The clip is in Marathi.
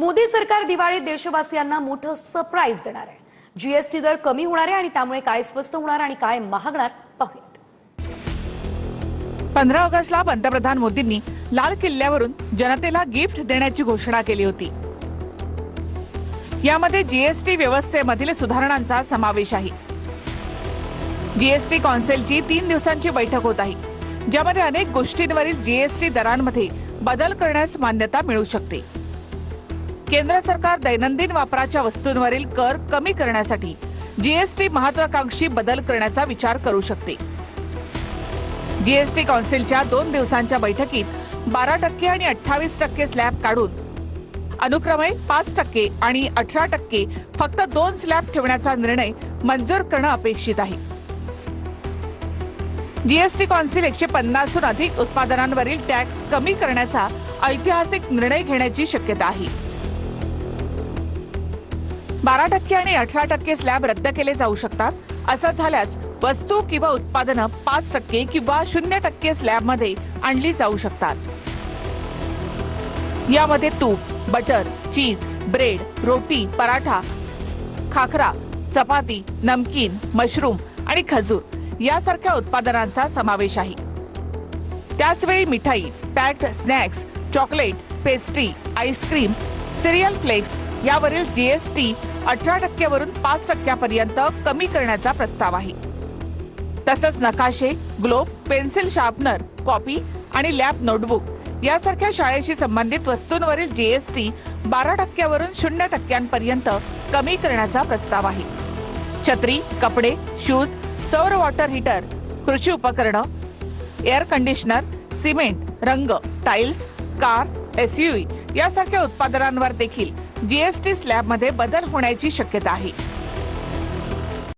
मोदी सरकार दिवाळीत देशवासियांना मोठं सरप्राईज देणार आहे. जीएसटी दर कमी होणार आहे आणि त्यामुळे काय स्वस्त होणार आणि काय महागणार पाहूयात. पंधरा ऑगस्टला पंतप्रधान मोदींनी लाल किल्ल्यावरून जनतेला गिफ्ट देण्याची घोषणा केली होती. यामध्ये जीएसटी व्यवस्थेमधील सुधारणांचा समावेश आहे. जीएसटी कौन्सिलची तीन दिवसांची बैठक होत आहे ज्यामध्ये अनेक गोष्टींवरील जीएसटी दरांमध्ये बदल करण्यास मान्यता मिळू शकते. केंद्र सरकार दैनंदिन वापराच्या वस्तूंवरील कर कमी करण्यासाठी जीएसटी महत्वाकांक्षी बदल करण्याचा विचार करू शकते. जीएसटी कौन्सिलच्या दोन दिवसांच्या बैठकीत बारा टक्के आणि अठ्ठावीस टक्के स्लॅब काढून अनुक्रमे पाच टक्के आणि अठरा टक्के फक्त दोन स्लॅब ठेवण्याचा निर्णय मंजूर करणं अपेक्षित आहे. जीएसटी कौन्सिल एकशे पन्नासहून अधिक उत्पादनांवरील टॅक्स कमी करण्याचा ऐतिहासिक निर्णय घेण्याची शक्यता आहे. बारा टक्के आणि अठरा टक्के स्लॅब रद्द केले जाऊ शकतात. असं झाल्यास वस्तू किंवा उत्पादनं पाच टक्के किंवा शून्य टक्के स्लॅबमध्ये आणली जाऊ शकतात. यामध्ये तूप बटर चीज ब्रेड रोटी पराठा खाखरा चपाती नमकीन मशरूम आणि खजूर यासारख्या उत्पादनांचा समावेश आहे. त्याचवेळी मिठाई packed snacks chocolate pastry ice cream cereal flakes यावरील जीएसटी अठरा टक्क्यावरून पाच टक्क्यापर्यंत कमी करण्याचा प्रस्ताव आहे. तसंच नकाशे ग्लोब पेन्सिल शार्पनर कॉपी आणि लॅब नोटबुक यासारख्या शाळेशी संबंधित वस्तूंवरील जीएसटी बारा टक्क्यावरून शून्य टक्क्यांपर्यंत कमी करण्याचा प्रस्ताव आहे. छत्री कपडे शूज सौर वॉटर हीटर कृषी उपकरणं एअर कंडिशनर सिमेंट रंग टाइल्स कार एसयूव्ही यासारख्या उत्पादनांवर देखील जीएसटी स्लॅबमध्ये बदल होण्याची शक्यता आहे.